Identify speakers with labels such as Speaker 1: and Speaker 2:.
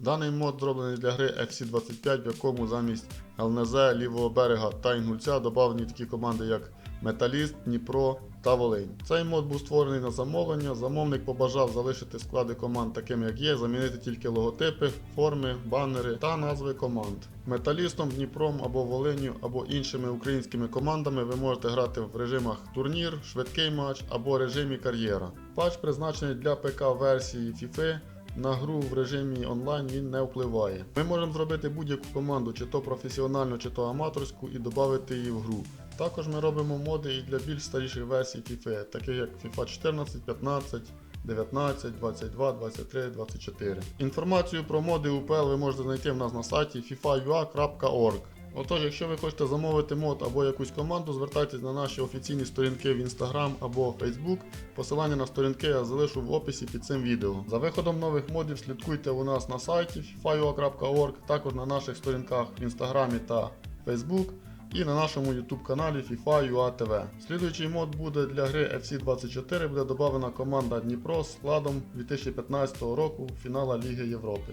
Speaker 1: Даний мод зроблений для гри FC25, в якому замість ЛНЗ, лівого берега та Інгульця додавлені такі команди, як Металіст, Дніпро та Волинь. Цей мод був створений на замовлення. Замовник побажав залишити склади команд такими, як є, замінити тільки логотипи, форми, банери та назви команд. Металістом, Дніпром або Волиню, або іншими українськими командами ви можете грати в режимах турнір, швидкий матч або режимі кар'єра. Патч призначений для ПК версії FIFA. На гру в режимі онлайн він не впливає. Ми можемо зробити будь-яку команду, чи то професіональну, чи то аматорську, і додати її в гру. Також ми робимо моди і для більш старіших версій FIFA, таких як FIFA 14, 15, 19, 22, 23, 24. Інформацію про моди UPL ви можете знайти в нас на сайті fifa.ua.org. Отож, якщо ви хочете замовити мод або якусь команду, звертайтесь на наші офіційні сторінки в Instagram або Facebook. Посилання на сторінки я залишу в описі під цим відео. За виходом нових модів слідкуйте у нас на сайті fifa.ua.org, також на наших сторінках в Інстаграмі та Facebook і на нашому YouTube каналі FIFA.ua TV. Слідуючий мод буде для гри FC24, буде додана команда Дніпро з складом 2015 року фінала Ліги Європи.